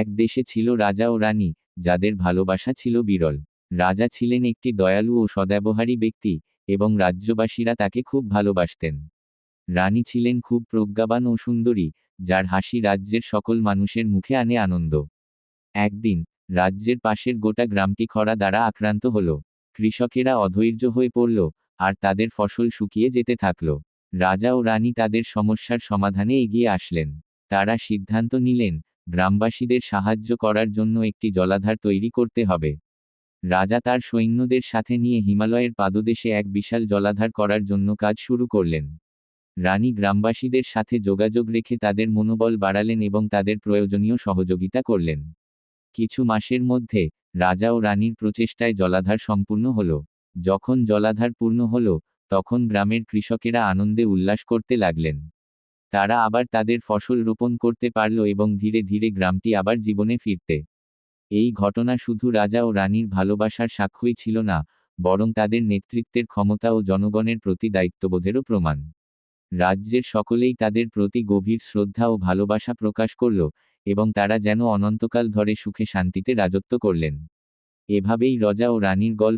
এক দেশে ছিল রাজা ও রানী, যাদের ভালোবাসা ছিল বিরল। রাজা ছিলেন একটি দয়ালু ও সদ্ব্যবহারী ব্যক্তি এবং রাজ্যবাসীরা তাকে খুব ভালোবাসতেন। রানী ছিলেন খুব প্রজ্ঞাবান ও সুন্দরী, যার হাসি রাজ্যের সকল মানুষের মুখে আনে আনন্দ। একদিন, রাজ্যের পাশের গোটা গ্রামটি খরা দ্বারা আক্রান্ত হল। কৃষকেরা অধৈর্য হয়ে পড়ল আর তাদের ফসল শুকিয়ে যেতে থাকল। রাজা ও রানী তাদের সমস্যার সমাধানে এগিয়ে আসলেন। তারা সিদ্ধান্ত নিলেন গ্রামবাসীদের সাহায্য করার জন্য একটি জলাধার তৈরি করতে হবে। রাজা তার সৈন্যদের সাথে নিয়ে হিমালয়ের পাদদেশে এক বিশাল জলাধার করার জন্য কাজ শুরু করলেন। রানী গ্রামবাসীদের সাথে যোগাযোগ রেখে তাদের মনোবল বাড়ালেন এবং তাদের প্রয়োজনীয় সহযোগিতা করলেন। কিছু মাসের মধ্যে রাজা ও রানীর প্রচেষ্টায় জলাধার সম্পূর্ণ হল। যখন জলাধার পূর্ণ হল, তখন গ্রামের কৃষকেরা আনন্দে উল্লাস করতে লাগলেন। তারা আবার তাদের ফসল রোপণ করতে পারল এবং ধীরে ধীরে গ্রামটি আবার জীবনে ফিরতে। এই ঘটনা শুধু রাজা ও রানীর ভালোবাসার সাক্ষ্যই ছিল না, বরং তাদের নেতৃত্বের ক্ষমতা ও জনগণের প্রতি দায়িত্ববোধেরও প্রমাণ। রাজ্যের সকলেই তাদের প্রতি গভীর শ্রদ্ধা ও ভালোবাসা প্রকাশ করল এবং তারা যেন অনন্তকাল ধরে সুখে শান্তিতে রাজত্ব করলেন। এভাবেই রজা ও রানীর গল্প